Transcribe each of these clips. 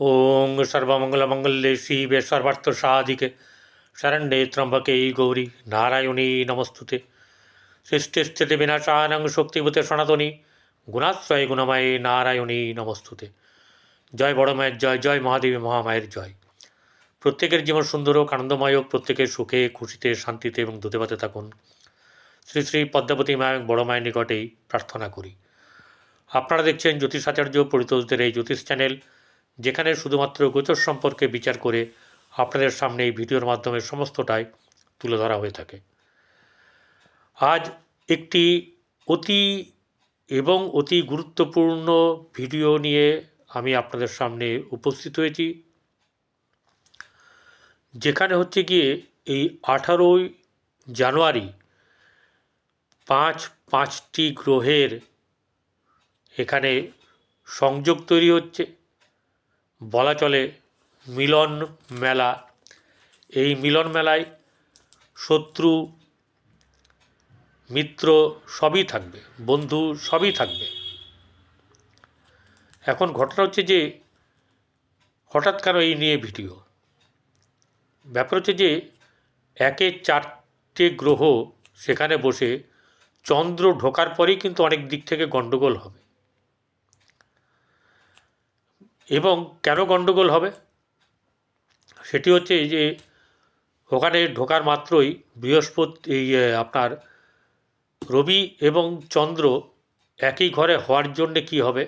ওং সর্বমঙ্গলমঙ্গলে শিবে সর্বার্থ সাধিকে শরণ্যে ত্রম্বকে গৌরী নারায়ণী নমস্তুতে সৃষ্টি স্থিতি বিনাশানং শক্তিভূতে সনাতনী গুণাশ্রয় গুণময়ে নারায়ণী নমস্তুতে জয় বড় মায়ের জয় জয় মহাদেবী মহামায়ের জয় প্রত্যেকের জীবন সুন্দর হোক, আনন্দময় হোক প্রত্যেকের সুখে, খুশিতে, শান্তিতে এবং দুধেবাতে থাকুন। শ্রী শ্রী পদ্মাবতী মা এবং বড় মায়ের নিকটেই প্রার্থনা করি। আপনারা দেখছেন জ্যোতিষাচার্য পরিতোষদের এই জ্যোতিষ চ্যানেল। যেখানে শুধুমাত্র গোচর সম্পর্কে বিচার করে আপনাদের সামনে এই ভিডিওর মাধ্যমে সমস্তটাই তুলে ধরা হয়ে থাকে। আজ একটি অতি এবং অতি গুরুত্বপূর্ণ ভিডিও নিয়ে আমি আপনাদের সামনে উপস্থিত হয়েছি। যেখানে হচ্ছে গিয়ে এই আঠারোই জানুয়ারি পাঁচ পাঁচটি গ্রহের এখানে সংযোগ তৈরি হচ্ছে। বলা চলে মিলন মেলা। এই মিলন মেলায় শত্রু, মিত্র সবই থাকবে, বন্ধু সবই থাকবে। এখন ঘটনা হচ্ছে যে, হঠাৎ কেন এই নিয়ে ভিডিও? ব্যাপার হচ্ছে যে, একে চারটে গ্রহ সেখানে বসে চন্দ্র ঢোকার পরেই কিন্তু অনেক দিক থেকে গণ্ডগোল হবে। এবং কেন গণ্ডগোল হবে? সেটি হচ্ছে এই যে ওখানে ঢোকার মাত্রই বৃহস্পতি, এই আপনার রবি এবং চন্দ্র একই ঘরে হওয়ার জন্যে কি হবে?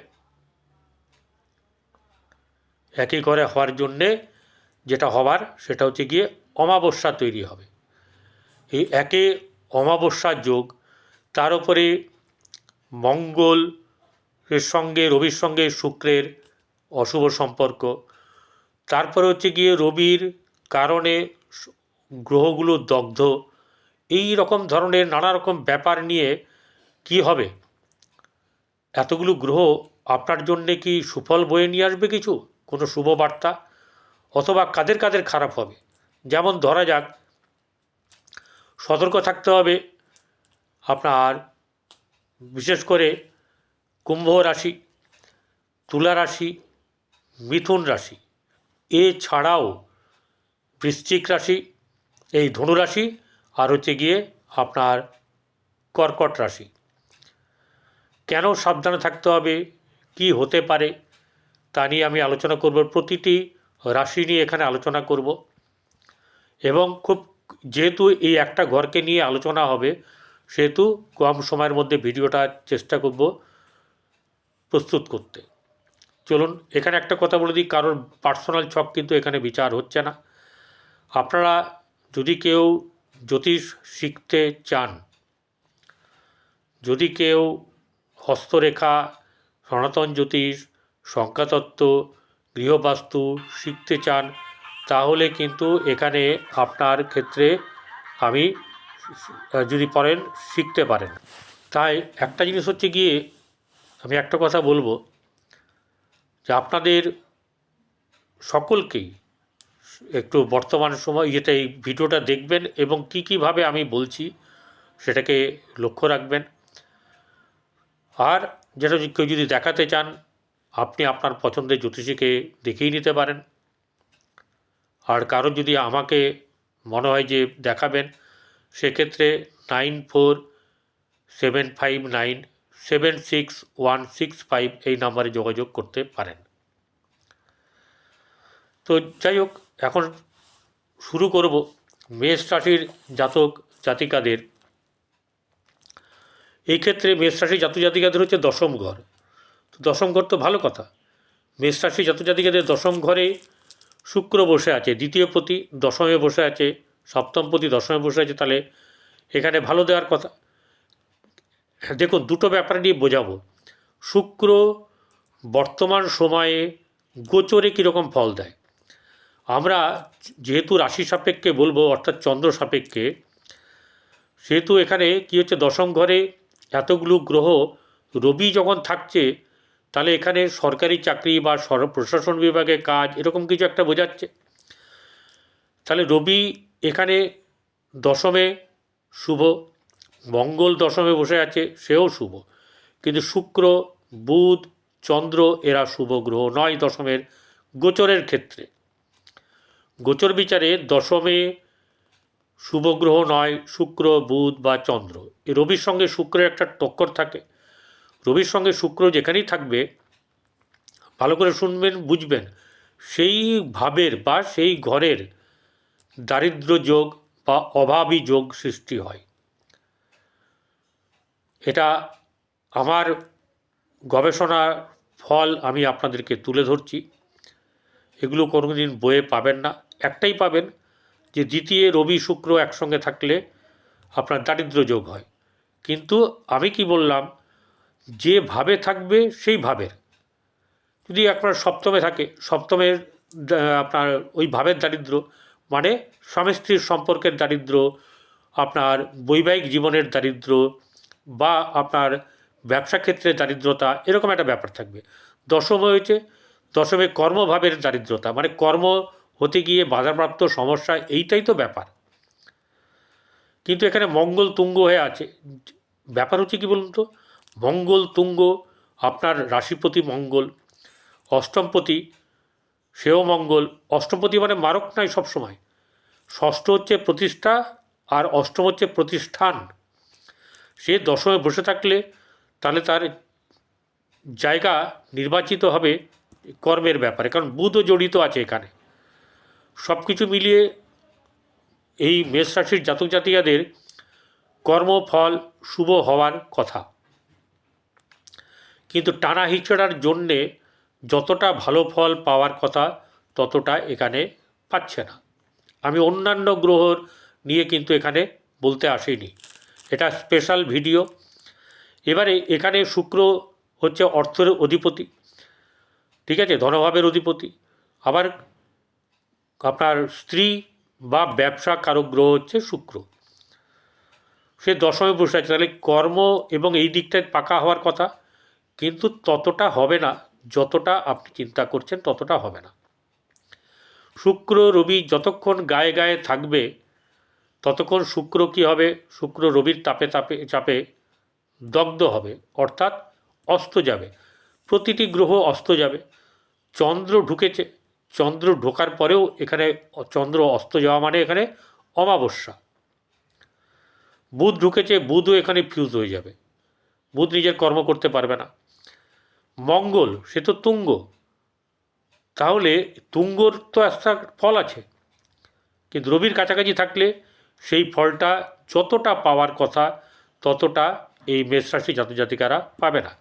একই ঘরে হওয়ার জন্যে যেটা হবার সেটা হচ্ছে গিয়ে অমাবস্যা তৈরি হবে। এই একে অমাবস্যার যোগ, তার উপরে মঙ্গল সঙ্গে, রবির সঙ্গে, শুক্রের অশুভ সম্পর্ক। তারপরে হচ্ছে গিয়ে রবির কারণে গ্রহগুলো দগ্ধ। এই রকম ধরনের নানা রকম ব্যাপার নিয়ে কি হবে? এতগুলো গ্রহ আপনার জন্যে কি সুফল বয়ে নিয়ে আসবে কিছু? কোনো শুভ বার্তা? অথবা কাদের কাদের খারাপ হবে? যেমন ধরা যাক, সতর্ক থাকতে হবে আপনার বিশেষ করে কুম্ভ রাশি, তুলা রাশি মিথুন রাশি। এছাড়াও বৃশ্চিক রাশি, এই ধনু রাশি, আর হচ্ছে গিয়ে আপনার কর্কট রাশি। কেন সাবধানে থাকতে হবে? কি হতে পারে? তা নিয়ে আমি আলোচনা করব। প্রতিটি রাশি নিয়ে এখানে আলোচনা করব। এবং খুব যেহেতু এই একটা ঘরকে নিয়ে আলোচনা হবে, সেহেতু কম সময়ের মধ্যে ভিডিওটা চেষ্টা করব প্রস্তুত করতে। চলুন, এখানে একটা কথা বলে দিই, কারোর পার্সোনাল ছক কিন্তু এখানে বিচার হচ্ছে না। আপনারা যদি কেউ জ্যোতিষ শিখতে চান, যদি কেউ হস্তরেখা, সনাতন জ্যোতিষ সংখ্যাতত্ত্ব গৃহবাস্তু শিখতে চান, তাহলে কিন্তু এখানে আপনার ক্ষেত্রে আমি যদি পারেন শিখতে পারেন। তাই একটা জিনিস হচ্ছে গিয়ে, আমি একটা কথা বলব যে আপনাদের সকলকেই একটু বর্তমান সময় যেটা এই ভিডিওটা দেখবেন এবং কী কীভাবে আমি বলছি সেটাকে লক্ষ্য রাখবেন। আর যেটা কেউ যদি দেখাতে চান, আপনি আপনার পছন্দের জ্যোতিষীকে দেখিয়ে নিতে পারেন। আর কারও যদি আমাকে মনে হয় যে দেখাবেন, সেক্ষেত্রে nine four seven five nine seven six one six five এই নাম্বারে যোগাযোগ করতে পারেন। তো যাই হোক, এখন শুরু করব মেষ রাশির জাতক জাতিকাদের। এই ক্ষেত্রে মেষ রাশি জাতক জাতিকাদের হচ্ছে দশম ঘর। তো দশম ঘর তো ভালো কথা। মেষ রাশি জাতক জাতিকাদের দশম ঘরে শুক্র বসে আছে, দ্বিতীয় পতি দশমে বসে আছে, সপ্তম পতি দশমে বসে আছে, তাহলে এখানে ভালো দেওয়ার কথা দেখুন, দুটো ব্যাপার নিয়ে বোঝাবো। শুক্র বর্তমান সময়ে গোচরে কীরকম ফল দেয়? আমরা যেহেতু রাশি সাপেক্ষে বলব, অর্থাৎ চন্দ্র সাপেক্ষে, সেহেতু এখানে কী হচ্ছে, দশম ঘরে এতগুলো গ্রহ, রবি যখন থাকছে, তাহলে এখানে সরকারি চাকরি বা সর, প্রশাসন বিভাগে কাজ, এরকম কিছু একটা বোঝাচ্ছে। তাহলে রবি এখানে দশমে শুভ মঙ্গল দশমে বসে আছে, সেও শুভ। কিন্তু শুক্র, বুধ, চন্দ্র এরা শুভ গ্রহ নয় দশমের গোচরের ক্ষেত্রে। গোচর বিচারে দশমে শুভ গ্রহ নয়, শুক্র, বুধ বা চন্দ্র। এই রবির সঙ্গে শুক্রের একটা টক্কর থাকে। রবির সঙ্গে শুক্র যেখানেই থাকবে, ভালো করে শুনবেন, বুঝবেন, সেই ভাবের বা সেই ঘরের দারিদ্র যোগ বা অভাবী যোগ সৃষ্টি হয়। এটা আমার গবেষণার ফল আমি আপনাদেরকে তুলে ধরছি। এগুলো কোনো দিন বইয়ে পাবেন না। একটাই পাবেন যে দ্বিতীয় রবি শুক্র একসঙ্গে থাকলে আপনার দারিদ্র যোগ হয়। কিন্তু আমি কি বললাম, যে ভাবে থাকবে সেই ভাবের। যদি আপনার সপ্তমে থাকে সপ্তমের আপনার ওই ভাবের দারিদ্র মানে স্বামী স্ত্রীর সম্পর্কের দারিদ্র, আপনার বৈবাহিক জীবনের দারিদ্র বা আপনার ব্যবসা ক্ষেত্রে দারিদ্রতা, এরকম একটা ব্যাপার থাকবে। দশম হয়েছে, দশমে কর্মভাবের দারিদ্রতা মানে কর্ম হতে গিয়ে বাধাপ্রাপ্ত সমস্যা, এইটাই তো ব্যাপার। কিন্তু এখানে মঙ্গল তুঙ্গ হয়ে আছে। ব্যাপার হচ্ছে কী বলুন তো? মঙ্গল তুঙ্গ, আপনার রাশিপতি মঙ্গল, অষ্টমপতি সেও মঙ্গল। অষ্টমপতি মানে মারক নাই সবসময়। ষষ্ঠ হচ্ছে প্রতিষ্ঠা আর অষ্টম হচ্ছে প্রতিষ্ঠান। সে দশমে বসে থাকলে তাহলে তার জায়গা নির্বাচিত হবে কর্মের ব্যাপারে, কারণ বুধও জড়িত আছে এখানে। সব কিছু মিলিয়ে এই মেষ রাশির জাতক জাতিকাদের কর্মফল শুভ হওয়ার কথা। কিন্তু টানা হিচড়ার জন্যে যতটা ভালো ফল পাওয়ার কথা ততটা এখানে পাচ্ছে না। আমি অন্যান্য গ্রহর নিয়ে কিন্তু এখানে বলতে আসিনি। এটা স্পেশাল ভিডিও এবারে এখানে শুক্র হচ্ছে অর্থের অধিপতি, ঠিক আছে, ধনভাবের অধিপতি। আবার আপনার স্ত্রী বা ব্যবসা কারক গ্রহ হচ্ছে শুক্র। সে দশমে বসে আছে, তাহলে কর্ম এবং এই দিকটায় পাকা হওয়ার কথা, কিন্তু ততটা হবে না, যতটা আপনি চিন্তা করছেন ততটা হবে না। শুক্র, রবি যতক্ষণ গায়ে গায়ে থাকবে ততক্ষণ শুক্র কী হবে? শুক্র রবির তাপে তাপে, চাপে দগ্ধ হবে, অর্থাৎ অস্ত যাবে। প্রতিটি গ্রহ অস্ত যাবে। চন্দ্র ঢুকেছে। চন্দ্র ঢোকার পরেও এখানে চন্দ্র অস্ত যাওয়া মানে এখানে অমাবস্যা। বুধ ঢুকেছে, বুধও এখানে ফিউজ হয়ে যাবে। বুধ নিজের কর্ম করতে পারবে না। মঙ্গল, সে তো তুঙ্গ। তাহলে তুঙ্গর তো একটা ফল আছে। কিন্তু রবির কাছাকাছি থাকলে সেই ফলটা যতটা পাওয়ার কথা, ততটা এই মেষ রাশি জাতজাতিকারা পাবে না।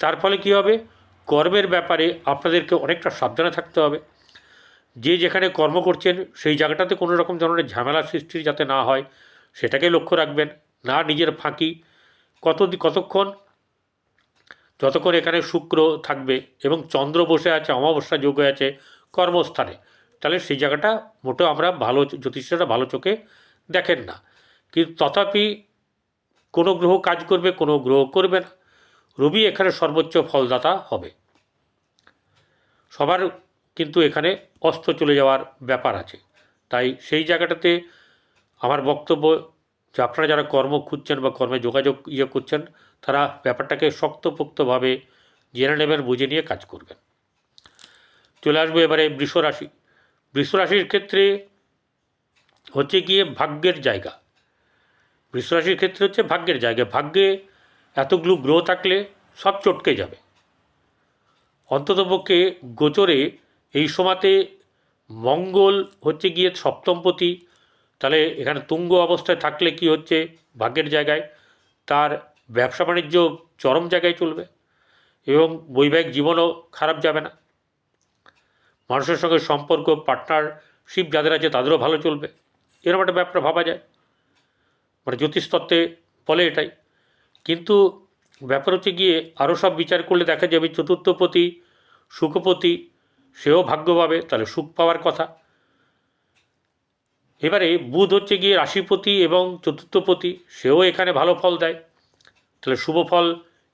তার ফলে কী হবে? কর্মের ব্যাপারে আপনাদেরকে অনেকটা সাবধানে থাকতে হবে। যে যেখানে কর্ম করছেন, সেই জায়গাটাতে কোনো রকম ধরনের ঝামেলা সৃষ্টির যাতে না হয়, সেটাকে লক্ষ্য রাখবেন। না নিজের ফাঁকি। কত কতক্ষণ, যতক্ষণ এখানে শুক্র থাকবে এবং চন্দ্র বসে আছে, অমাবস্যা যোগ হয়ে আছে কর্মস্থানে, তাহলে সেই জায়গাটা মোটেও আমরা ভালো জ্যোতিষরা ভালো চোখে দেখেন না। কিন্তু তথাপি কোনো গ্রহ কাজ করবে, কোনো গ্রহ করবে না। রবি এখানে সর্বোচ্চ ফলদাতা হবে। সবার কিন্তু এখানে অস্ত চলে যাওয়ার ব্যাপার আছে। তাই সেই জায়গাটাতে আমার বক্তব্য, যে আপনারা যারা কর্ম খুঁজছেন বা কর্মে যোগাযোগ ইয়ে করছেন, তারা ব্যাপারটাকে শক্তপোক্তভাবে জেনে নেবেন, বুঝে নিয়ে কাজ করবেন। চলে আসব এবারে বৃষ রাশি বৃষ রাশির ক্ষেত্রে হচ্ছে গিয়ে ভাগ্যের জায়গা। বৃষ রাশির ক্ষেত্রে হচ্ছে ভাগ্যের জায়গা। ভাগ্যে এতগুলো গ্রহ থাকলে সব চটকে যাবে। অন্ততপক্ষে গোচরে এই সময়তে মঙ্গল হচ্ছে গিয়ে সপ্তমপতি। তাহলে এখানে তুঙ্গ অবস্থায় থাকলে কি হচ্ছে? ভাগ্যের জায়গায় তার ব্যবসা বাণিজ্য চরম জায়গায় চলবে এবং বৈবাহিক জীবনও খারাপ যাবে না। মানুষের সঙ্গে সম্পর্ক পার্টনারশিপ যাদের আছে তাদেরও ভালো চলবে। এরকম একটা ব্যাপার ভাবা যায়। মানে জ্যোতিষতত্ত্বে বলে এটাই। কিন্তু ব্যাপার হচ্ছে গিয়ে আরও সব বিচার করলে দেখা যাবে চতুর্থপতি সুখপতি সেও ভাগ্য পাবে, তাহলে সুখ পাওয়ার কথা। এবারে বুধ হচ্ছে গিয়ে রাশিপতি এবং চতুর্থপতি সেও এখানে ভালো ফল দেয়। তাহলে শুভ ফল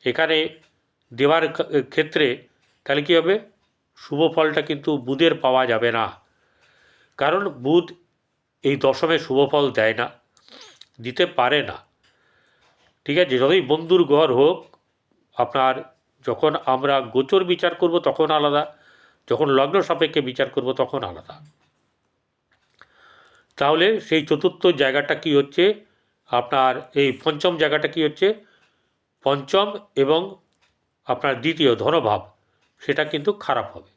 এখানে দেওয়ার ক্ষেত্রে তাহলে কী হবে? শুভ ফলটা কিন্তু বুধের পাওয়া যাবে না। কারণ বুধ এই দশমে শুভ ফল দেয় না, দিতে পারে না। ঠিক আছে, যতই বন্ধুর ঘর হোক, আপনার যখন আমরা গোচর বিচার করব তখন আলাদা, যখন লগ্ন সাপেক্ষে বিচার করব তখন আলাদা। তাহলে সেই চতুর্থ জায়গাটা কি হচ্ছে? আপনার এই পঞ্চম জায়গাটা কি হচ্ছে? পঞ্চম এবং আপনার দ্বিতীয় ধনভাব, সেটা কিন্তু খারাপ হবে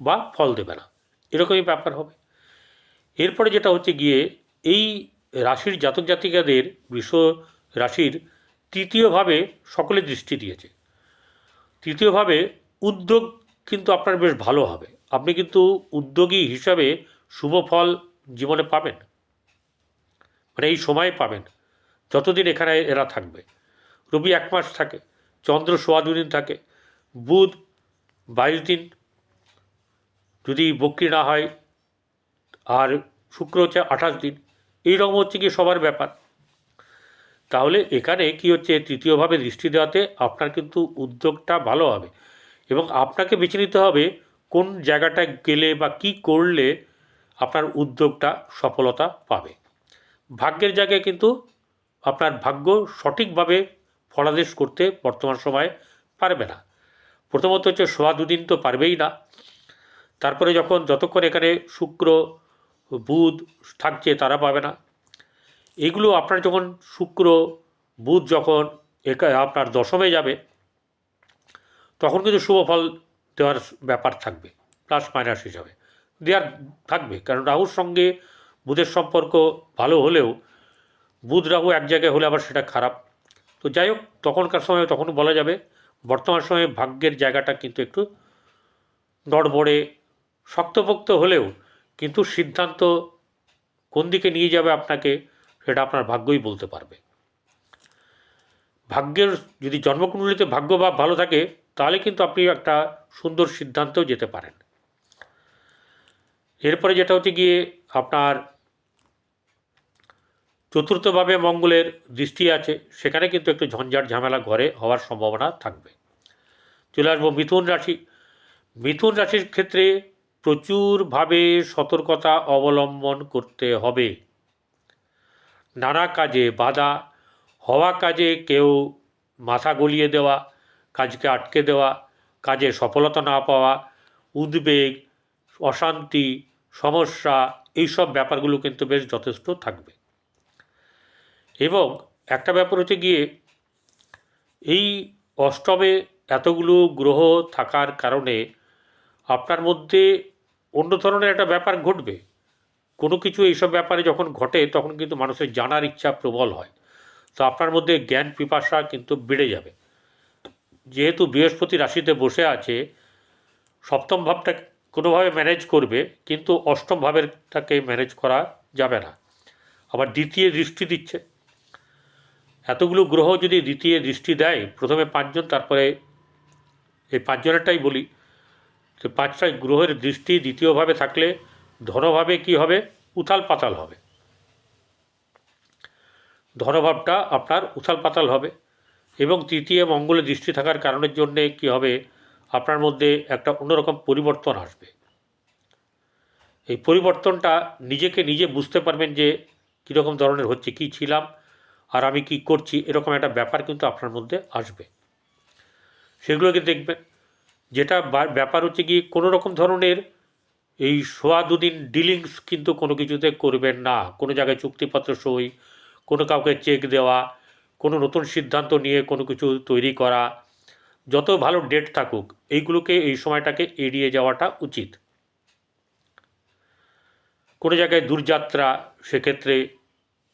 বা ফল দেবে না। এরকমই ব্যাপার হবে। এরপরে যেটা হচ্ছে গিয়ে এই রাশির জাতক জাতিকাদের বৃষ রাশির তৃতীয়ভাবে সকলে দৃষ্টি দিয়েছে। তৃতীয়ভাবে উদ্যোগ কিন্তু আপনার বেশ ভালো হবে। আপনি কিন্তু উদ্যোগী হিসাবে শুভ ফল জীবনে পাবেন। মানে এই সময়ে পাবেন, যতদিন এখানে এরা থাকবে। রবি এক মাস থাকে, চন্দ্র সোয়া দুদিন থাকে, বুধ বাইশ দিন। যদি বক্রি না হয় আর শুক্র হচ্ছে আঠাশ দিন। এইরকম হচ্ছে কি সবার ব্যাপার। তাহলে এখানে কি হচ্ছে? তৃতীয়ভাবে দৃষ্টি দেওয়াতে আপনার কিন্তু উদ্যোগটা ভালো হবে এবং আপনাকে বেছে নিতে হবে কোন জায়গাটায় গেলে বা কি করলে আপনার উদ্যোগটা সফলতা পাবে। ভাগ্যের জায়গায় কিন্তু আপনার ভাগ্য সঠিকভাবে ফলাদেশ করতে বর্তমান সময়ে পারবে না। প্রথমত হচ্ছে সোয়া দুদিন তো পারবেই না। তারপরে যখন যতক্ষণ এখানে শুক্র বুধ থাকছে তারা পাবে না। এগুলো আপনার যখন শুক্র, বুধ যখন একা আপনার দশমে যাবে, তখন কিন্তু শুভ ফল দেওয়ার ব্যাপার থাকবে, প্লাস মাইনাস হিসাবে। দেওয়ার থাকবে, কারণ রাহুর সঙ্গে বুধের সম্পর্ক ভালো হলেও বুধ রাহু এক জায়গায় হলে আবার সেটা খারাপ। তো যাই হোক, তখনকার সময় তখন বলা যাবে, বর্তমান সময়ে ভাগ্যের জায়গাটা কিন্তু একটু নড়বড়ে, শক্তপোক্ত হলেও কিন্তু সিদ্ধান্ত কোন দিকে নিয়ে যাবে আপনাকে, সেটা আপনার ভাগ্যই বলতে পারবে। ভাগ্যের যদি জন্মকুণ্ডলিতে ভাগ্য বা ভালো থাকে, তাহলে কিন্তু আপনি একটা সুন্দর সিদ্ধান্তেও যেতে পারেন। এরপরে যেটা হচ্ছে গিয়ে আপনার চতুর্থভাবে মঙ্গলের দৃষ্টি আছে, সেখানে কিন্তু একটু ঝঞ্ঝাট ঝামেলা ঘরে হওয়ার সম্ভাবনা থাকবে। চলে আসব মিথুন রাশি। মিথুন রাশির ক্ষেত্রে প্রচুরভাবে সতর্কতা অবলম্বন করতে হবে। নানা কাজে বাধা, হওয়া কাজে কেউ মাথা গলিয়ে দেওয়া, কাজকে আটকে দেওয়া, কাজে সফলতা না পাওয়া, উদ্বেগ, অশান্তি, সমস্যা, এইসব ব্যাপারগুলো কিন্তু বেশ যথেষ্ট থাকবে। এবং একটা ব্যাপার হচ্ছে গিয়ে, এই অষ্টমে এতগুলো গ্রহ থাকার কারণে আপনার মধ্যে অন্য ধরনের একটা ব্যাপার ঘটবে। কোনো কিছু এইসব ব্যাপারে যখন ঘটে, তখন কিন্তু মানুষের জানার ইচ্ছা প্রবল হয়। তো আপনার মধ্যে জ্ঞান পিপাসা কিন্তু বেড়ে যাবে। যেহেতু বৃহস্পতি রাশিতে বসে আছে, সপ্তম ভাবটা কোনোভাবে ম্যানেজ করবে, কিন্তু অষ্টম ভাবেরটাকে ম্যানেজ করা যাবে না। আবার দ্বিতীয় দৃষ্টি দিচ্ছে। এতগুলো গ্রহ যদি দ্বিতীয় দৃষ্টি দেয়, প্রথমে পাঁচজন, তারপরে এই পাঁচজনেরটাই বলি পাঁচটা গ্রহের দৃষ্টি দ্বিতীয়ভাবে থাকলে ধনভাবে কি হবে? উথাল পাতাল হবে। ধনভাবটা আপনার উথাল পাতাল হবে এবং তৃতীয় মঙ্গলে দৃষ্টি থাকার কারণের জন্যে কি হবে? আপনার মধ্যে একটা অন্যরকম পরিবর্তন আসবে। এই পরিবর্তনটা নিজেকে নিজে বুঝতে পারবেন যে কীরকম ধরনের হচ্ছে, কী ছিলাম আর আমি কি করছি, এরকম একটা ব্যাপার কিন্তু আপনার মধ্যে আসবে। সেগুলোকে দেখবেন। যেটা ব্যাপার হচ্ছে কি কোনো রকম ধরনের এই সোয়া দুদিন ডিলিংস কিন্তু কোনো কিছুতে করবেন না। কোনো জায়গায় চুক্তিপত্র সই, কোনো কাউকে চেক দেওয়া, কোনো নতুন সিদ্ধান্ত নিয়ে কোনো কিছু তৈরি করা, যত ভালো ডেট থাকুক, এইগুলোকে এই সময়টাকে এড়িয়ে যাওয়াটা উচিত। কোনো জায়গায় দূরযাত্রা, সেক্ষেত্রে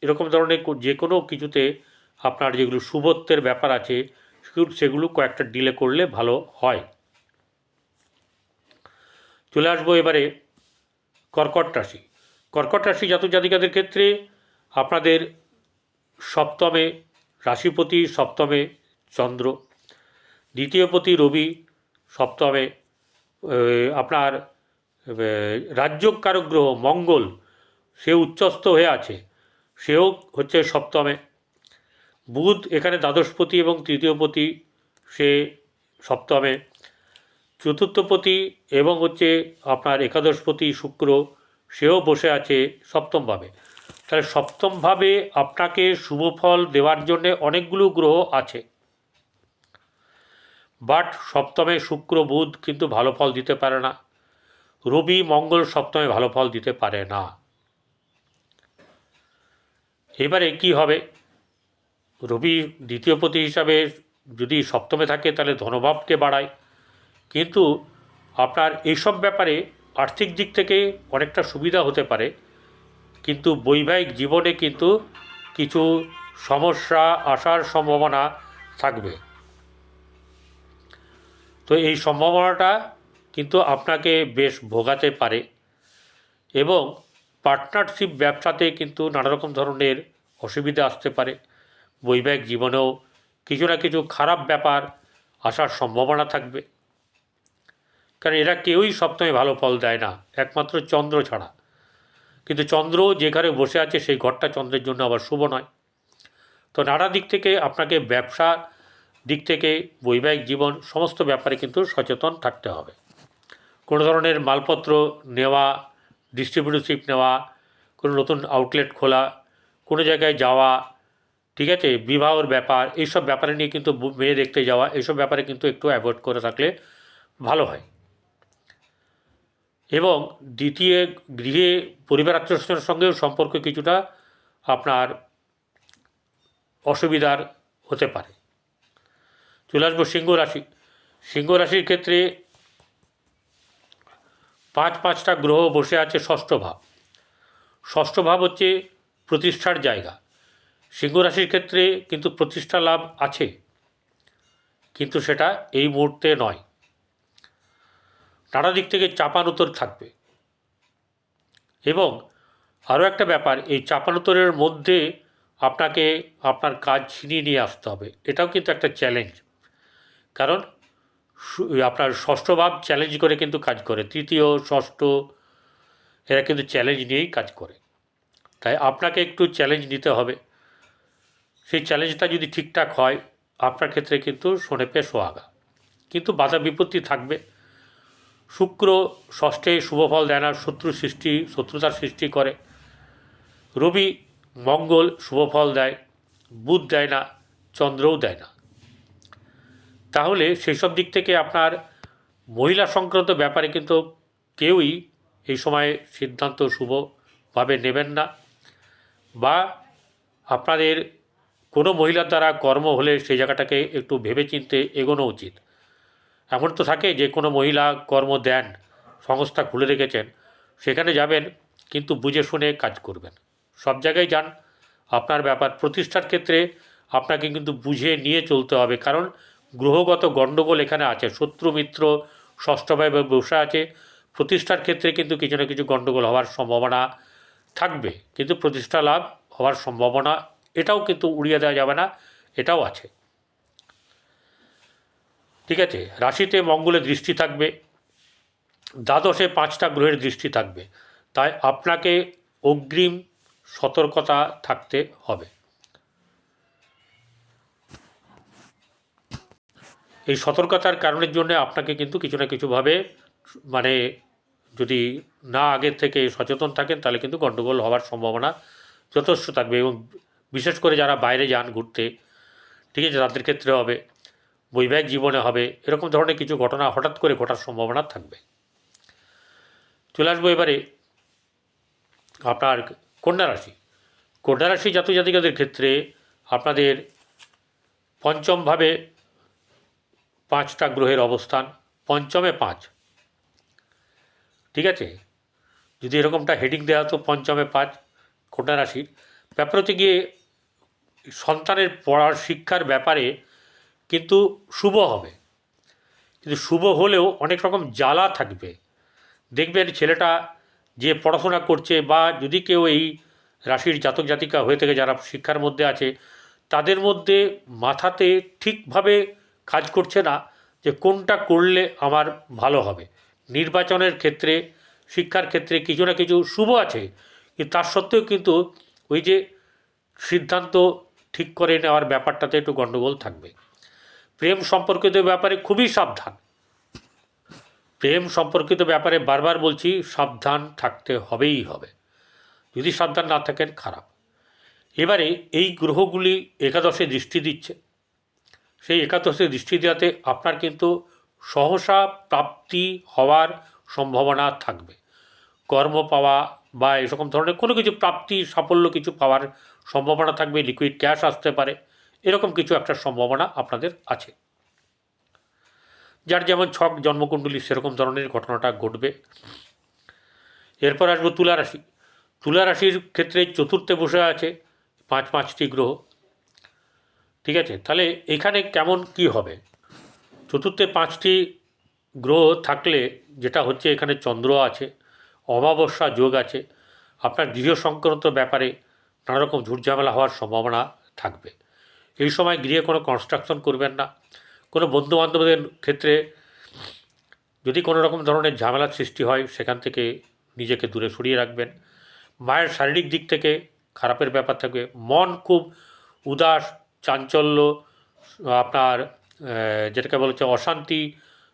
এরকম ধরনের যে কোনো কিছুতে আপনার যেগুলো শুভত্বের ব্যাপার আছে সেগুলো- কয়েকটা ডিলে করলে ভালো হয়। চলে আসব এবারে কর্কট রাশি। কর্কট রাশি জাতক জাতিকাদের ক্ষেত্রে আপনাদের সপ্তমে রাশিপতি, সপ্তমে চন্দ্র দ্বিতীয়পতি রবি, সপ্তমে আপনার রাজ্যকারক গ্রহ মঙ্গল, সে উচ্চস্থ হয়ে আছে, সেও হচ্ছে সপ্তমে। বুধ এখানে দ্বাদশপতি এবং তৃতীয়পতি সে সপ্তমে। চতুর্থপতি এবং হচ্ছে আপনার একাদশপতি শুক্র, সেও বসে আছে সপ্তমভাবে। তাহলে সপ্তমভাবে আপনাকে শুভ ফল দেওয়ার জন্যে অনেকগুলো গ্রহ আছে। বাট সপ্তমে শুক্র, বুধ কিন্তু ভালো ফল দিতে পারে না। রবি, মঙ্গল সপ্তমে ভালো ফল দিতে পারে না। এবারে কি হবে? রবি দ্বিতীয় পতি হিসাবে যদি সপ্তমে থাকে, তাহলে ধনভাবকে বাড়ায়। কিন্তু আপনার এইসব ব্যাপারে আর্থিক দিক থেকে অনেকটা সুবিধা হতে পারে। কিন্তু বৈবাহিক জীবনে কিন্তু কিছু সমস্যা আসার সম্ভাবনা থাকবে। তো এই সম্ভাবনাটা কিন্তু আপনাকে বেশ ভোগাতে পারে এবং পার্টনারশিপ ব্যবসাতে কিন্তু নানা রকম ধরনের অসুবিধা আসতে পারে। বৈবাহিক জীবনেও কিছু না কিছু খারাপ ব্যাপার আসার সম্ভাবনা থাকবে। কারণ এরা কেউই সপ্তমে ভালো ফল দেয় না, একমাত্র চন্দ্র ছাড়া। কিন্তু চন্দ্র যে ঘরে বসে আছে, সেই ঘরটা চন্দ্রের জন্য আবার শুভ নয়। তো নানা দিক থেকে আপনাকে ব্যবসা দিক থেকে, বৈবাহিক জীবন, সমস্ত ব্যাপারে কিন্তু সচেতন থাকতে হবে। কোনো ধরনের মালপত্র নেওয়া ডিস্ট্রিবিউটরশিপ নেওয়া, কোনো নতুন আউটলেট খোলা, কোনো জায়গায় যাওয়া, ঠিক আছে, বিবাহর ব্যাপার, এইসব ব্যাপারে নিয়ে কিন্তু মেয়ে দেখতে যাওয়া, এইসব ব্যাপারে কিন্তু একটু অ্যাভয়েড করে থাকলে ভালো হয়। এবং দ্বিতীয় গৃহে পরিবার আত্মীয়স্বজনের সঙ্গেও সম্পর্ক কিছুটা আপনার অসুবিধার হতে পারে। চলে আসব সিংহ রাশি। সিংহ রাশির ক্ষেত্রে পাঁচ পাঁচটা গ্রহ বসে আছে ষষ্ঠ ভাব। ষষ্ঠ ভাব হচ্ছে প্রতিষ্ঠার জায়গা। সিংহ রাশির ক্ষেত্রে কিন্তু প্রতিষ্ঠা লাভ আছে, কিন্তু সেটা এই মুহূর্তে নয়। নানা দিক থেকে চাপানুতর থাকবে। এবং আরও একটা ব্যাপার, এই চাপানুতরের মধ্যে আপনাকে আপনার কাজ ছিনিয়ে নিয়ে আসতে হবে। এটাও কিন্তু একটা চ্যালেঞ্জ কারণ আপনার ষষ্ঠ ভাব চ্যালেঞ্জ করে কিন্তু কাজ করে। তৃতীয়, ষষ্ঠ, এরা কিন্তু চ্যালেঞ্জ নিয়েই কাজ করে। তাই আপনাকে একটু চ্যালেঞ্জ নিতে হবে। সেই চ্যালেঞ্জটা যদি ঠিকঠাক হয়, আপনার ক্ষেত্রে কিন্তু শোনে পে সোহাগা কিন্তু বাধা বিপত্তি থাকবে। শুক্র ষষ্ঠে শুভফল দেয় না, শত্রু সৃষ্টি, শত্রুতার সৃষ্টি করে। রবি মঙ্গল শুভফল দেয়, বুধ দেয় না, চন্দ্রও দেয় না। তাহলে সেই সব দিক থেকে আপনার মহিলা সংক্রান্ত ব্যাপারে কিন্তু কেউই এই সময়ে সিদ্ধান্ত শুভভাবে নেবেন না বা আপনাদের কোনো মহিলার দ্বারা কর্ম হলে সেই জায়গাটাকে একটু ভেবেচিন্তে এগোনো উচিত। এমন তো থাকে যে কোনো মহিলা কর্ম দেন, সংস্থা খুলে রেখেছেন, সেখানে যাবেন, কিন্তু বুঝে শুনে কাজ করবেন। সব জায়গায় যান, আপনার ব্যাপার প্রতিষ্ঠার ক্ষেত্রে আপনাকে কিন্তু বুঝে নিয়ে চলতে হবে, কারণ গ্রহগত গণ্ডগোল এখানে আছে, শত্রু মিত্র ষষ্ঠভাবে বসে আছে, প্রতিষ্ঠার ক্ষেত্রে কিন্তু কিছু না কিছু গণ্ডগোল হওয়ার সম্ভাবনা থাকবে, কিন্তু প্রতিষ্ঠা লাভ হওয়ার সম্ভাবনা, এটাও কিন্তু উড়িয়ে দেওয়া যাবে না, এটাও আছে। ঠিক আছে? রাশিতে মঙ্গলের দৃষ্টি থাকবে, দ্বাদশে পাঁচটা গ্রহের দৃষ্টি থাকবে। তাই আপনাকে অগ্রিম সতর্কতা থাকতে হবে। এই সতর্কতার কারণের জন্য আপনাকে কিন্তু কিছু না কিছুভাবে মানে যদি না আগের থেকে সচেতন থাকেন, তাহলে কিন্তু গণ্ডগোল হওয়ার সম্ভাবনা যথেষ্ট থাকবে এবং বিশেষ করে যারা বাইরে যান ঘুরতে, ঠিক আছে? তাদের ক্ষেত্রে হবে। বৈবাহিক জীবনে হবে, এরকম ধরনের কিছু ঘটনা হঠাৎ করে ঘটার সম্ভাবনা থাকবে। চলে আসব এবারে আপনার কন্যা রাশি। কন্যা রাশি জাতক জাতিকাদের ক্ষেত্রে আপনাদের পঞ্চমভাবে পাঁচটা গ্রহের অবস্থান, পঞ্চমে পাঁচ। ঠিক আছে? যদি এরকমটা হেডিং দেওয়া হতো পঞ্চমে পাঁচ কন্যা রাশির, ব্যাপার হচ্ছে গিয়ে সন্তানের পড়ার শিক্ষার ব্যাপারে কিন্তু শুভ হবে। কিন্তু শুভ হলেও অনেক রকম জ্বালা থাকবে। দেখবেন ছেলেটা যে পড়াশোনা করছে বা যদি কেউ এই রাশির জাতক জাতিকা হয়ে থেকে যারা শিক্ষার মধ্যে আছে, তাদের মধ্যে মাথাতে ঠিকভাবে কাজ করছে না যে কোনটা করলে আমার ভালো হবে। নির্বাচনের ক্ষেত্রে, শিক্ষার ক্ষেত্রে কিছু না কিছু শুভ আছে। কিন্তু তার সত্ত্বেও কিন্তু ওই যে সিদ্ধান্ত ঠিক করে নেওয়ার ব্যাপারটাতে একটু গণ্ডগোল থাকবে। প্রেম সম্পর্কিত ব্যাপারে খুবই সাবধান। প্রেম সম্পর্কিত ব্যাপারে বারবার বলছি, সাবধান থাকতে হবেই হবে। যদি সাবধান না থাকেন, খারাপ। এবারে এই গ্রহগুলি একাদশে দৃষ্টি দিচ্ছে। সেই একাদশে দৃষ্টি দেওয়াতে আপনার কিন্তু সহসা প্রাপ্তি হওয়ার সম্ভাবনা থাকবে। কর্ম পাওয়া বা এরকম ধরনের কোনো কিছু প্রাপ্তি, সাফল্য কিছু পাওয়ার সম্ভাবনা থাকবে। লিকুইড ক্যাশ আসতে পারে। এরকম কিছু একটা সম্ভাবনা আপনাদের আছে। যার যেমন ছক জন্মকুণ্ডলী সেরকম ধরনের ঘটনাটা ঘটবে। এরপর আসব তুলা রাশি। তুলা রাশির ক্ষেত্রে চতুর্থে বসে আছে পাঁচ পাঁচটি গ্রহ। ঠিক আছে? তাহলে এখানে কেমন কি হবে? চতুর্থে পাঁচটি গ্রহ থাকলে যেটা হচ্ছে এখানে চন্দ্র আছে, অমাবস্যা যোগ আছে। আপনার গৃহ সংক্রান্ত ব্যাপারে নানা রকম ঝুটঝামেলা হওয়ার সম্ভাবনা থাকবে। এই সময় গৃহে কোনো কনস্ট্রাকশন করবেন না। কোনো বন্ধু বান্ধবদের ক্ষেত্রে যদি কোনো রকম ধরনের ঝামেলার সৃষ্টি হয়, সেখান থেকে নিজেকে দূরে সরিয়ে রাখবেন। মায়ের শারীরিক দিক থেকে খারাপের ব্যাপার থাকবে। মন খুব উদাস, চাঞ্চল্য, আপনার যেটাকে বলা হচ্ছে অশান্তি,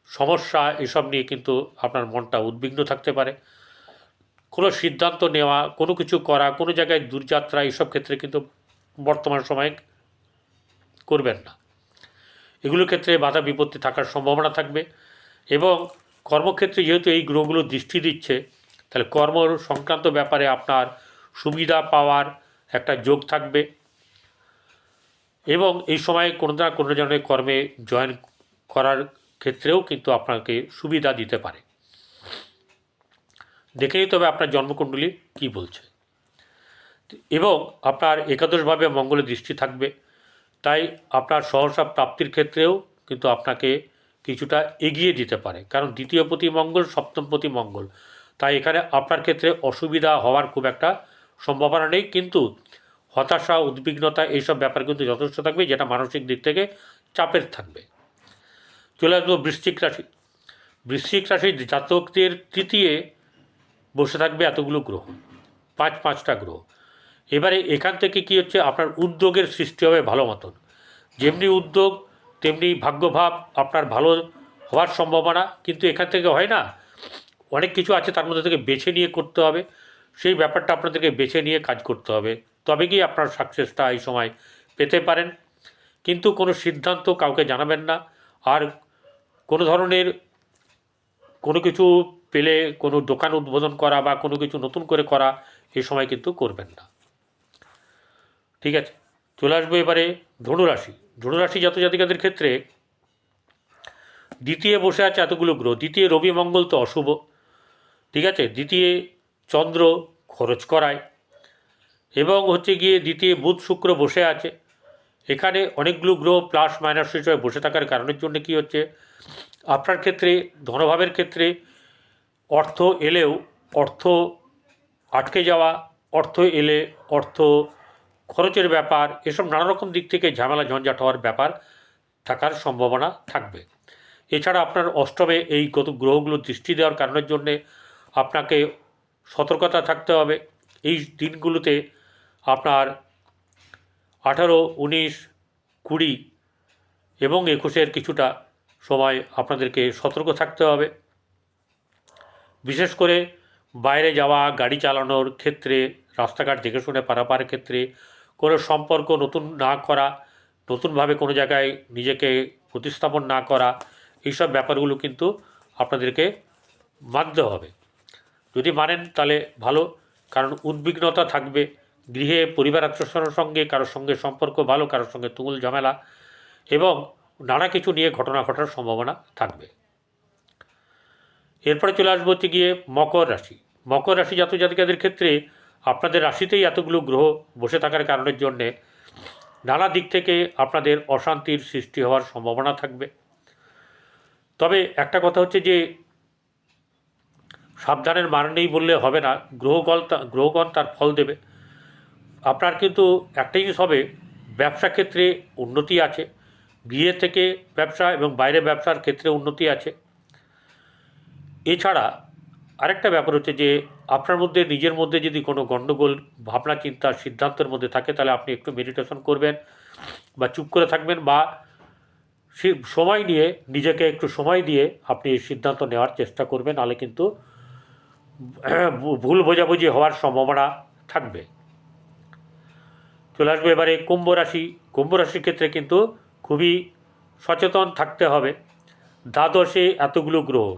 সমস্যা, এসব নিয়ে কিন্তু আপনার মনটা উদ্বিগ্ন থাকতে পারে। কোনো সিদ্ধান্ত নেওয়া, কোনো কিছু করা, কোনো জায়গায় দূরযাত্রা এইসব ক্ষেত্রে কিন্তু বর্তমান সময়ে করবেন না। এগুলোর ক্ষেত্রে বাধা বিপত্তি থাকার সম্ভাবনা থাকবে এবং কর্মক্ষেত্রে যেহেতু এই গ্রহগুলো দৃষ্টি দিচ্ছে, তাহলে কর্ম সংক্রান্ত ব্যাপারে আপনার সুবিধা পাওয়ার একটা যোগ থাকবে এবং এই সময় কোনো না কোনো জনের কর্মে জয়েন করার ক্ষেত্রেও কিন্তু আপনাকে সুবিধা দিতে পারে। দেখে নিতে হবে আপনার জন্মকুণ্ডলী কী বলছে। এবং আপনার একাদশভাবে মঙ্গলের দৃষ্টি থাকবে। তাই আপনার সহসা প্রাপ্তির ক্ষেত্রেও কিন্তু আপনাকে কিছুটা এগিয়ে দিতে পারে। কারণ দ্বিতীয় প্রতি মঙ্গল, সপ্তম প্রতি মঙ্গল। তাই এখানে আপনার ক্ষেত্রে অসুবিধা হওয়ার খুব একটা সম্ভাবনা নেই। কিন্তু হতাশা, উদ্বিগ্নতা এইসব ব্যাপার কিন্তু যথেষ্ট থাকবে, যেটা মানসিক দিক থেকে চাপের থাকবে। চলে আসব বৃশ্চিক রাশি। বৃশ্চিক রাশির জাতকদের তৃতীয় বসে থাকবে এতগুলো গ্রহ, পাঁচ পাঁচটা গ্রহ। এবারে এখান থেকে কি হচ্ছে? আপনার উদ্যোগের সৃষ্টি হবে ভালো মতন। যেমনি উদ্যোগ, তেমনি ভাগ্যভাব আপনার ভালো হওয়ার সম্ভাবনা, কিন্তু এখান থেকে হয় না। অনেক কিছু আছে তার মধ্যে থেকে বেছে নিয়ে করতে হবে। সেই ব্যাপারটা আপনাদেরকে বেছে নিয়ে কাজ করতে হবে। তবে কি আপনার সাকসেসটা এই সময় পেতে পারেন। কিন্তু কোনো সিদ্ধান্ত কাউকে জানাবেন না। আর কোনো ধরনের কোনো কিছু পেলে কোনো দোকান উদ্বোধন করা বা কোনো কিছু নতুন করে করা এই সময় কিন্তু করবেন না। ঠিক আছে, চলে আসব এবারে ধনুরাশি। ধনুরাশি জাত জাতিকাদের ক্ষেত্রে দ্বিতীয় বসে আছে এতগুলো গ্রহ। দ্বিতীয় রবি মঙ্গল তো অশুভ, ঠিক আছে? দ্বিতীয় চন্দ্র খরচ করায়। এবং হচ্ছে গিয়ে দ্বিতীয় বুধ শুক্র বসে আছে। এখানে অনেকগুলো গ্রহ প্লাস মাইনাস হিসেবে বসে থাকার কারণের জন্য কি হচ্ছে? আপনার ক্ষেত্রে, ধনভাবের ক্ষেত্রে অর্থ এলেও অর্থ আটকে যাওয়া, অর্থ এলে অর্থ খরচের ব্যাপার, এসব নানা রকম দিক থেকে ঝামেলা ঝঞ্ঝাট হওয়ার ব্যাপার থাকার সম্ভাবনা থাকবে। এছাড়া আপনার অষ্টমে এই গত গ্রহগুলো দৃষ্টি দেওয়ার কারণের জন্যে আপনাকে সতর্কতা থাকতে হবে। এই দিনগুলোতে আপনার আঠারো, উনিশ, কুড়ি এবং একুশের কিছুটা সময় আপনাদেরকে সতর্ক থাকতে হবে। বিশেষ করে বাইরে যাওয়া, গাড়ি চালানোর ক্ষেত্রে, রাস্তাঘাট দেখে শুনে পারাপারের ক্ষেত্রে কোনো সম্পর্ক নতুন না করা, নতুনভাবে কোনো জায়গায় নিজেকে প্রতিস্থাপন না করা, এইসব ব্যাপারগুলো কিন্তু আপনাদেরকে মানতে হবে। যদি মানেন তাহলে ভালো, কারণ উদ্বিগ্নতা থাকবে, গৃহে পরিবার আত্মীয়স্বজনের সঙ্গে, কারোর সঙ্গে সম্পর্ক ভালো, কারোর সঙ্গে তুমুল ঝামেলা এবং নানা কিছু নিয়ে ঘটনা ঘটার সম্ভাবনা থাকবে। এরপরে চলে আসব হচ্ছে গিয়ে মকর রাশি। মকর রাশি জাতক জাতিকাদের ক্ষেত্রে আপনাদের রাশিতেই এতগুলো গ্রহ বসে থাকার কারণের জন্যে নানা দিক থেকে আপনাদের অশান্তির সৃষ্টি হওয়ার সম্ভাবনা থাকবে। তবে একটা কথা হচ্ছে যে, সাবধানের মান নেই বললে হবে না, গ্রহগণ গ্রহগণ তার ফল দেবে। আপনার কিন্তু একটাই জিনিস হবে, ব্যবসা ক্ষেত্রে উন্নতি আছে বিয়ে থেকে ব্যবসা এবং বাইরে ব্যবসার ক্ষেত্রে উন্নতি আছে। এছাড়া আরেকটা ব্যাপার হচ্ছে যে আপনার মধ্যে, নিজের মধ্যে যদি কোনো গণ্ডগোল ভাবনা, চিন্তা, সিদ্ধান্তের মধ্যে থাকে, তাহলে আপনি একটু মেডিটেশন করবেন বা চুপ করে থাকবেন বা সময় নিয়ে, নিজেকে একটু সময় দিয়ে আপনি এই সিদ্ধান্ত নেওয়ার চেষ্টা করবেন, নাহলে কিন্তু ভুল বোঝাবুঝি হওয়ার সম্ভাবনা থাকবে। চলে আসবে এবারে কুম্ভ রাশি। কুম্ভ রাশির ক্ষেত্রে কিন্তু খুবই সচেতন থাকতে হবে। দ্বাদশে এতগুলো গ্রহ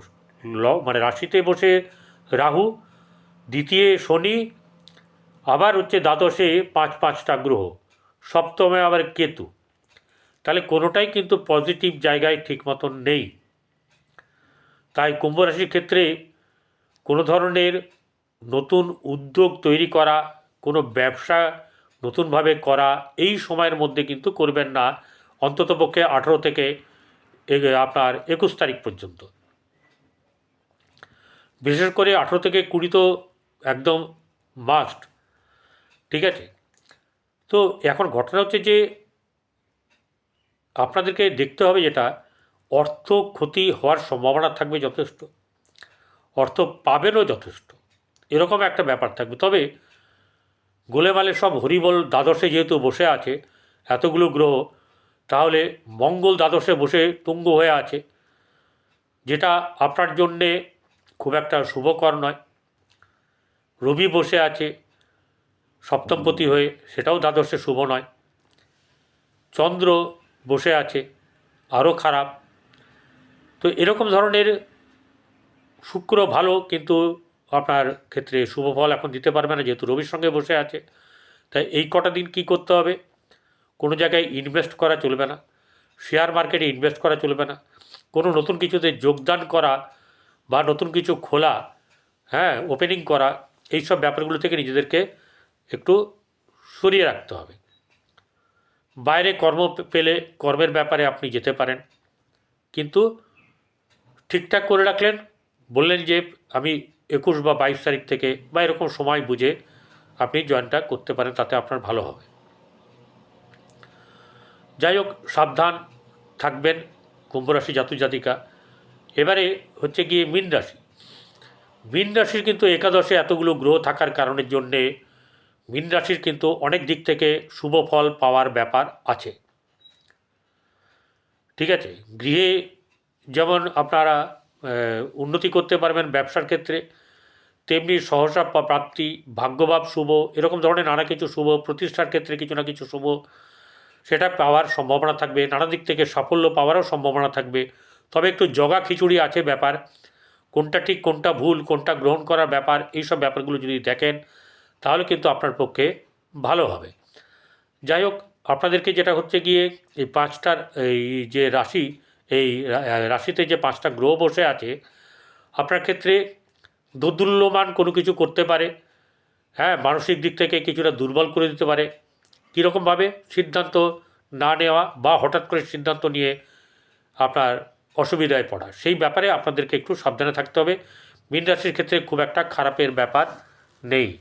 মানে রাশিতে বসে রাহু দ্বিতীয় শনি, আবার হচ্ছে দ্বাদশে পাঁচ পাঁচটা গ্রহ, সপ্তমে আবার কেতু। তাহলে কোনোটাই কিন্তু পজিটিভ জায়গায় ঠিক মতন নেই। তাই কুম্ভ রাশির ক্ষেত্রে কোনো ধরনের নতুন উদ্যোগ তৈরি করা, কোনো ব্যবসা নতুনভাবে করা, এই সময়ের মধ্যে কিন্তু করবেন না অন্ততপক্ষে আঠেরো থেকে আপনার একুশ তারিখ পর্যন্ত। বিশেষ করে আঠেরো থেকে কুড়ি তো একদম মাস্ট ঠিক আছে? তো এখন ঘটনা হচ্ছে যে আপনাদেরকে দেখতে হবে যেটা, অর্থ ক্ষতি হওয়ার সম্ভাবনা থাকবে যথেষ্ট, অর্থ পাবেনও যথেষ্ট, এরকম একটা ব্যাপার থাকবে। তবে গোলেমালে সব হরিবল দ্বাদশে যেহেতু বসে আছে, এতগুলো গ্রহ, তাহলে মঙ্গল দ্বাদশে বসে তুঙ্গ হয়ে আছে, যেটা আপনার জন্যে খুব একটা শুভকর নয়। রবি বসে আছে, সপ্তমপতি হয়ে, সেটাও দ্বাদশে শুভ নয়। চন্দ্র বসে আছে, আরও খারাপ। তো এরকম ধরনের শুক্র ভালো, কিন্তু আপনার ক্ষেত্রে শুভ ফল এখন দিতে পারবে না, যেহেতু রবির সঙ্গে বসে আছে। তাই এই কটা দিন কি করতে হবে? কোনো জায়গায় ইনভেস্ট করা চলবে না শেয়ার মার্কেটে ইনভেস্ট করা চলবে না। কোনো নতুন কিছুতে যোগদান করা বা নতুন কিছু খোলা হ্যাঁ ওপেনিং করা এইসব ব্যাপারগুলো থেকে নিজেদেরকে একটু সরিয়ে রাখতে হবে। বাইরে কর্ম পেলে কর্মের ব্যাপারে আপনি যেতে পারেন। কিন্তু ঠিকঠাক করে রাখলেন, বললেন যে আমি একুশ বা বাইশ তারিখ থেকে বা এরকম সময় বুঝে আপনি জয়েনটা করতে পারেন, তাতে আপনার ভালো হবে। যাই হোক, সাবধান থাকবেন কুম্ভ রাশি জাতু জাতিকা। এবারে হচ্ছে গিয়ে মীন রাশি। মীন রাশির কিন্তু একাদশে এতগুলো গ্রহ থাকার কারণের জন্যে মীন রাশির কিন্তু অনেক দিক থেকে শুভ ফল পাওয়ার ব্যাপার আছে। ঠিক আছে, গৃহে যেমন আপনারা উন্নতি করতে পারবেন ব্যবসার ক্ষেত্রে, তেমনি সহসা প্রাপ্তি, ভাগ্যভাব শুভ, এরকম ধরনের নানা কিছু শুভ, প্রতিষ্ঠার ক্ষেত্রে কিছু না কিছু শুভ, সেটা পাওয়ার সম্ভাবনা থাকবে। নানা দিক থেকে সাফল্য পাওয়ারও সম্ভাবনা থাকবে। তবে একটু জগা খিচুড়ি আছে ব্যাপার। কোনটা ঠিক, কোনটা ভুল, কোনটা গ্রহণ করার ব্যাপার, এইসব ব্যাপারগুলো যদি দেখেন, তাহলে কিন্তু আপনার পক্ষে ভালো হবে। যাই হোক, আপনাদেরকে যেটা হচ্ছে গিয়ে, এই পাঁচটার এই যে রাশি, এই রাশিতে যে পাঁচটা গ্রহ বসে আছে, আপনার ক্ষেত্রে দোদুল্যমান কোনো কিছু করতে পারে হ্যাঁ মানসিক দিক থেকে কিছুটা দুর্বল করে দিতে পারে। কীরকমভাবে সিদ্ধান্ত না নেওয়া বা হঠাৎ করে সিদ্ধান্ত নিয়ে আপনার অসুবিধায় পড়া। সেই ব্যাপারে আপনাদেরকে একটু সাবধানে থাকতে হবে। মীন রাশির ক্ষেত্রে খুব একটা খারাপের ব্যাপার নেই।